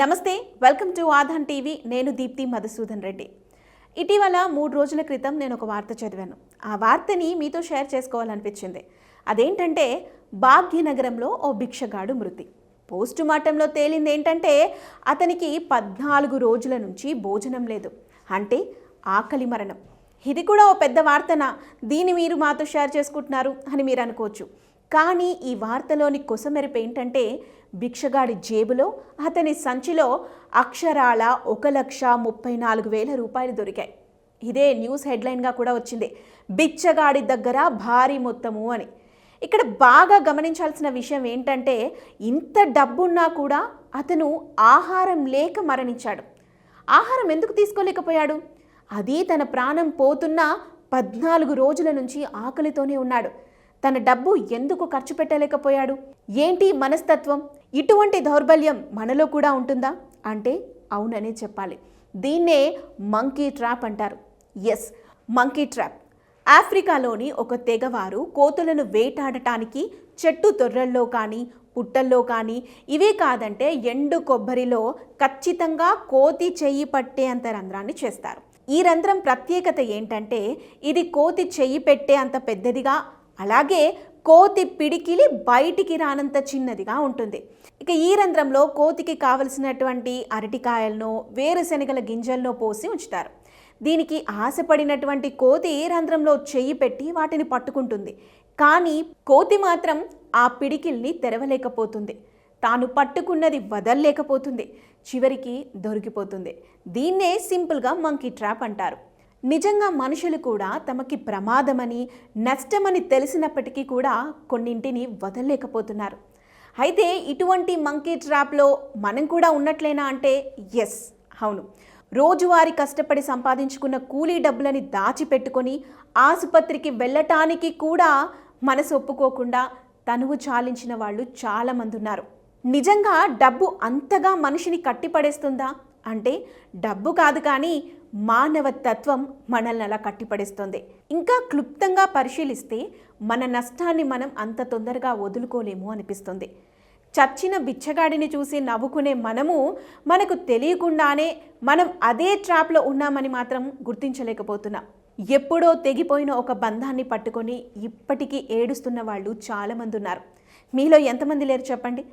నమస్తే welcome to ఆధాన్ TV. నేను దీప్తి మధుసూదన్ రెడ్డి. ఇటీవల మూడు రోజుల క్రితం నేను ఒక వార్త చదివాను. ఆ వార్తని మీతో షేర్ చేసుకోవాలనిపించింది. అదేంటంటే భాగ్యనగరంలో ఓ భిక్షగాడు మృతి. పోస్టు మార్టంలో తేలింది ఏంటంటే అతనికి పద్నాలుగు రోజుల నుంచి భోజనం లేదు. అంటే ఆకలి మరణం. ఇది కూడా ఓ పెద్ద వార్తన? దీన్ని మీరు మాతో షేర్ చేసుకుంటున్నారు అని మీరు అనుకోవచ్చు. కానీ ఈ వార్తలోని కొసమెరుపు ఏంటంటే భిక్షగాడి జేబులో అతని సంచిలో అక్షరాల ఒక లక్ష ముప్పై నాలుగు వేల రూపాయలు దొరికాయి. ఇదే న్యూస్ హెడ్లైన్గా కూడా వచ్చింది. బిచ్చగాడి దగ్గర భారీ మొత్తము అని. ఇక్కడ బాగా గమనించాల్సిన విషయం ఏంటంటే ఇంత డబ్బున్నా కూడా అతను ఆహారం లేక మరణించాడు. ఆహారం ఎందుకు తీసుకోలేకపోయాడు? అది తన ప్రాణం పోతున్న పద్నాలుగు రోజుల నుంచి ఆకలితోనే ఉన్నాడు. తన డబ్బు ఎందుకు ఖర్చు పెట్టలేకపోయాడు? ఏంటి మనస్తత్వం? ఇటువంటి దౌర్బల్యం మనలో కూడా ఉంటుందా? అంటే అవుననే చెప్పాలి. దీన్నే మంకీ ట్రాప్ అంటారు. Yes monkey trap. ఆఫ్రికాలోని ఒక తెగవారు కోతులను వేటాడటానికి చెట్టు తొర్రల్లో కానీ పుట్టల్లో కానీ ఇవే కాదంటే ఎండు కొబ్బరిలో ఖచ్చితంగా కోతి చెయ్యి పట్టే అంత రంధ్రాన్ని చేస్తారు. ఈ రంధ్రం ప్రత్యేకత ఏంటంటే ఇది కోతి చెయ్యి పెట్టే అంత పెద్దదిగా అలాగే కోతి పిడికిలి బయటికి రానంత చిన్నదిగా ఉంటుంది. ఇక ఈ రంధ్రంలో కోతికి కావలసినటువంటి అరటికాయలను వేరుశనగల గింజలను పోసి ఉంచుతారు. దీనికి ఆశపడినటువంటి కోతి రంధ్రంలో చెయ్యి పెట్టి వాటిని పట్టుకుంటుంది. కానీ కోతి మాత్రం ఆ పిడికిల్ని తెరవలేకపోతుంది. తాను పట్టుకున్నది వదల్లేకపోతుంది. చివరికి దొరికిపోతుంది. దీన్నే సింపుల్గా మంకీ ట్రాప్ అంటారు. నిజంగా మనుషులు కూడా తమకి ప్రమాదమని నష్టమని తెలిసినప్పటికీ కూడా కొన్నింటిని వదలలేకపోతున్నారు. అయితే ఇటువంటి మంకీ ట్రాప్లో మనం కూడా ఉన్నట్లేనా అంటే ఎస్ అవును. రోజువారీ కష్టపడి సంపాదించుకున్న కూలీ డబ్బులని దాచిపెట్టుకొని ఆసుపత్రికి వెళ్ళటానికి కూడా మనసు ఒప్పుకోకుండా తనువు చాలించిన వాళ్ళు చాలామంది ఉన్నారు నిజంగా డబ్బు అంతగా మనిషిని కట్టిపడేస్తుందా? అంటే డబ్బు కాదు కానీ మానవ తత్వం మనల్ని అలా కట్టిపడేస్తుంది. ఇంకా క్లుప్తంగా పరిశీలిస్తే మన నష్టాన్ని మనం అంత తొందరగా వదులుకోలేము అనిపిస్తుంది. చచ్చిన బిచ్చగాడిని చూసి నవ్వుకునే మనము మనకు తెలియకుండానే మనం అదే ట్రాప్లో ఉన్నామని మాత్రం గుర్తించలేకపోతున్నాం. ఎప్పుడో తెగిపోయిన ఒక బంధాన్ని పట్టుకొని ఇప్పటికీ ఏడుస్తున్న వాళ్ళు చాలామంది ఉన్నారు. మీలో ఎంతమంది లేరు చెప్పండి?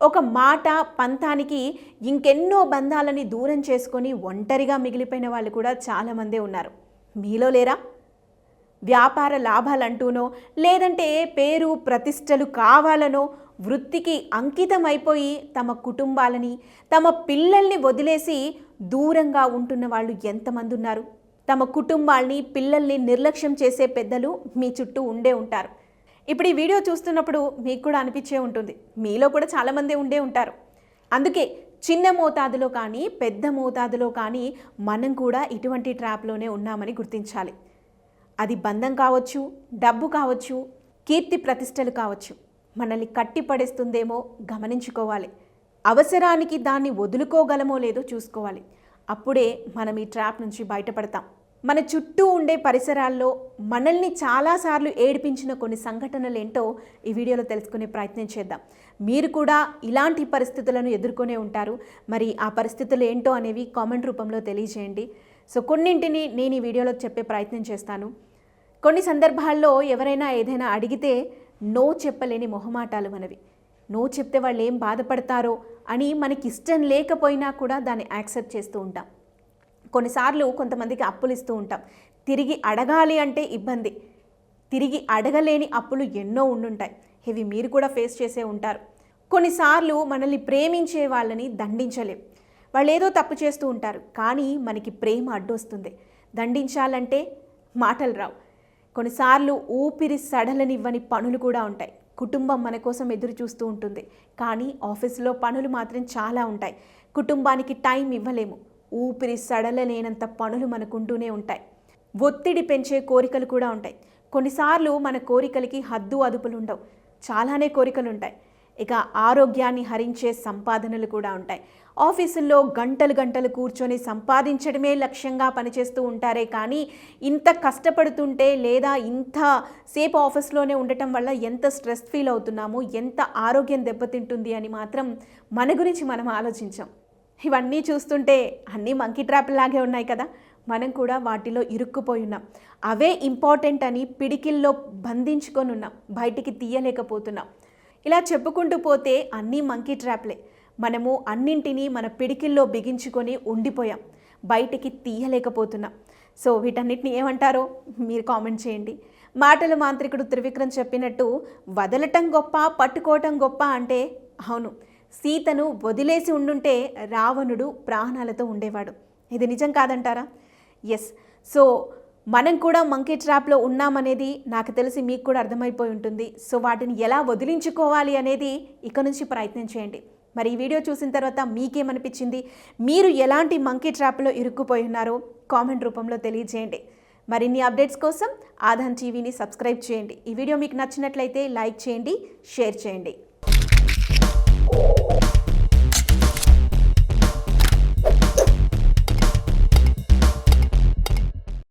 ఒక మాట పంతానికి ఇంకెన్నో బంధాలని దూరం చేసుకొని ఒంటరిగా మిగిలిపోయిన వాళ్ళు కూడా చాలామందే ఉన్నారు. మీలో లేరా? వ్యాపార లాభాలంటూనో లేదంటే పేరు ప్రతిష్టలు కావాలనో వృత్తికి అంకితం అయిపోయి తమ కుటుంబాలని తమ పిల్లల్ని వదిలేసి దూరంగా ఉంటున్న వాళ్ళు ఎంతమంది ఉన్నారు? తమ కుటుంబాల్ని పిల్లల్ని నిర్లక్ష్యం చేసే పెద్దలు మీ చుట్టూ ఉండే ఉంటారు. ఇప్పుడు ఈ వీడియో చూస్తున్నప్పుడు మీకు కూడా అనిపించే ఉంటుంది. మీలో కూడా చాలామంది ఉండే ఉంటారు. అందుకే చిన్న మోతాదులో కానీ పెద్ద మోతాదులో కానీ మనం కూడా ఇటువంటి ట్రాప్లోనే ఉన్నామని గుర్తించాలి. అది బంధం కావచ్చు డబ్బు కావచ్చు కీర్తి ప్రతిష్టలు కావచ్చు. మనల్ని కట్టిపడేస్తుందేమో గమనించుకోవాలి. అవసరానికి దాన్ని వదులుకోగలమో లేదో చూసుకోవాలి. అప్పుడే మనం ఈ ట్రాప్ నుంచి బయటపడతాం. మన చుట్టూ ఉండే పరిసరాల్లో మనల్ని చాలాసార్లు ఏడిపించిన కొన్ని సంఘటనలు ఏంటో ఈ వీడియోలో తెలుసుకునే ప్రయత్నం చేద్దాం. మీరు కూడా ఇలాంటి పరిస్థితులను ఎదుర్కొనే ఉంటారు. మరి ఆ పరిస్థితులు ఏంటో అనేవి కామెంట్ రూపంలో తెలియజేయండి. సో కొన్నింటిని నేను ఈ వీడియోలో చెప్పే ప్రయత్నం చేస్తాను. కొన్ని సందర్భాల్లో ఎవరైనా ఏదైనా అడిగితే నో చెప్పలేని మొహమాటాలు మనవి. నో చెప్తే వాళ్ళు ఏం బాధపడతారో అని మనకి ఇష్టం లేకపోయినా కూడా దాన్ని యాక్సెప్ట్ చేస్తూ ఉంటాం. కొన్నిసార్లు కొంతమందికి అప్పులు ఇస్తూ ఉంటాం. తిరిగి అడగాలి అంటే ఇబ్బంది. తిరిగి అడగలేని అప్పులు ఎన్నో ఉండుంటాయి. ఇవి మీరు కూడా ఫేస్ చేసే ఉంటారు. కొన్నిసార్లు మనల్ని ప్రేమించే వాళ్ళని దండించలేం. వాళ్ళు ఏదో తప్పు చేస్తూ ఉంటారు. కానీ మనకి ప్రేమ అడ్డొస్తుంది. దండించాలంటే మాటలు రావు. కొన్నిసార్లు ఊపిరి సడలనివ్వని పనులు కూడా ఉంటాయి. కుటుంబం మన కోసం ఎదురు చూస్తూ ఉంటుంది. కానీ ఆఫీసులో పనులు మాత్రం చాలా ఉంటాయి. కుటుంబానికి టైం ఇవ్వలేము. ఊపిరి సడలలేనంత పనులు మనకుంటూనే ఉంటాయి. ఒత్తిడి పెంచే కోరికలు కూడా ఉంటాయి. కొన్నిసార్లు మన కోరికలకి హద్దు అదుపులు ఉండవు చాలానే కోరికలు ఉంటాయి ఇక ఆరోగ్యాన్ని హరించే సంపాదనలు కూడా ఉంటాయి. ఆఫీసుల్లో గంటలు గంటలు కూర్చొని సంపాదించడమే లక్ష్యంగా పనిచేస్తూ ఉంటారే కానీ ఇంత కష్టపడుతుంటే లేదా ఇంత సేపు ఆఫీస్లోనే ఉండటం వల్ల ఎంత స్ట్రెస్ ఫీల్ అవుతున్నాము ఎంత ఆరోగ్యం దెబ్బతింటుంది అని మాత్రం మన గురించి మనం ఆలోచించాం. ఇవన్నీ చూస్తుంటే అన్నీ మంకీ ట్రాప్ లాగే ఉన్నాయి కదా. మనం కూడా వాటిలో ఇరుక్కుపోయి ఉన్నాం. అవే ఇంపార్టెంట్ అని పిడికిల్లో బంధించుకొని ఉన్నాం. బయటికి తీయలేకపోతున్నాం. ఇలా చెప్పుకుంటూ పోతే అన్నీ మంకీ ట్రాప్లే మనము అన్నింటినీ మన పిడికిల్లో బిగించుకొని ఉండిపోయాం. బయటికి తీయలేకపోతున్నాం. సో వీటన్నిటిని ఏమంటారో మీరు కామెంట్ చేయండి. మాటల మాంత్రికుడు త్రివిక్రమ్ చెప్పినట్టు వదలటం గొప్ప పట్టుకోవటం గొప్ప అంటే అవును. సీతను వదిలేసి ఉండుంటే రావణుడు ప్రాణాలతో ఉండేవాడు. ఇది నిజం కాదంటారా? ఎస్ సో మనం కూడా మంకీ ట్రాప్లో ఉన్నామనేది నాకు తెలిసి మీకు కూడా అర్థమైపోయి ఉంటుంది. సో వాటిని ఎలా వదిలించుకోవాలి అనేది ఇక నుంచి ప్రయత్నం చేయండి. మరి ఈ వీడియో చూసిన తర్వాత మీకేమనిపించింది? మీరు ఎలాంటి మంకీ ట్రాప్లో ఇరుక్కుపోయి ఉన్నారో కామెంట్ రూపంలో తెలియజేయండి. మరిన్ని అప్డేట్స్ కోసం ఆధాన్ టీవీని సబ్స్క్రైబ్ చేయండి. ఈ వీడియో మీకు నచ్చినట్లయితే లైక్ చేయండి షేర్ చేయండి.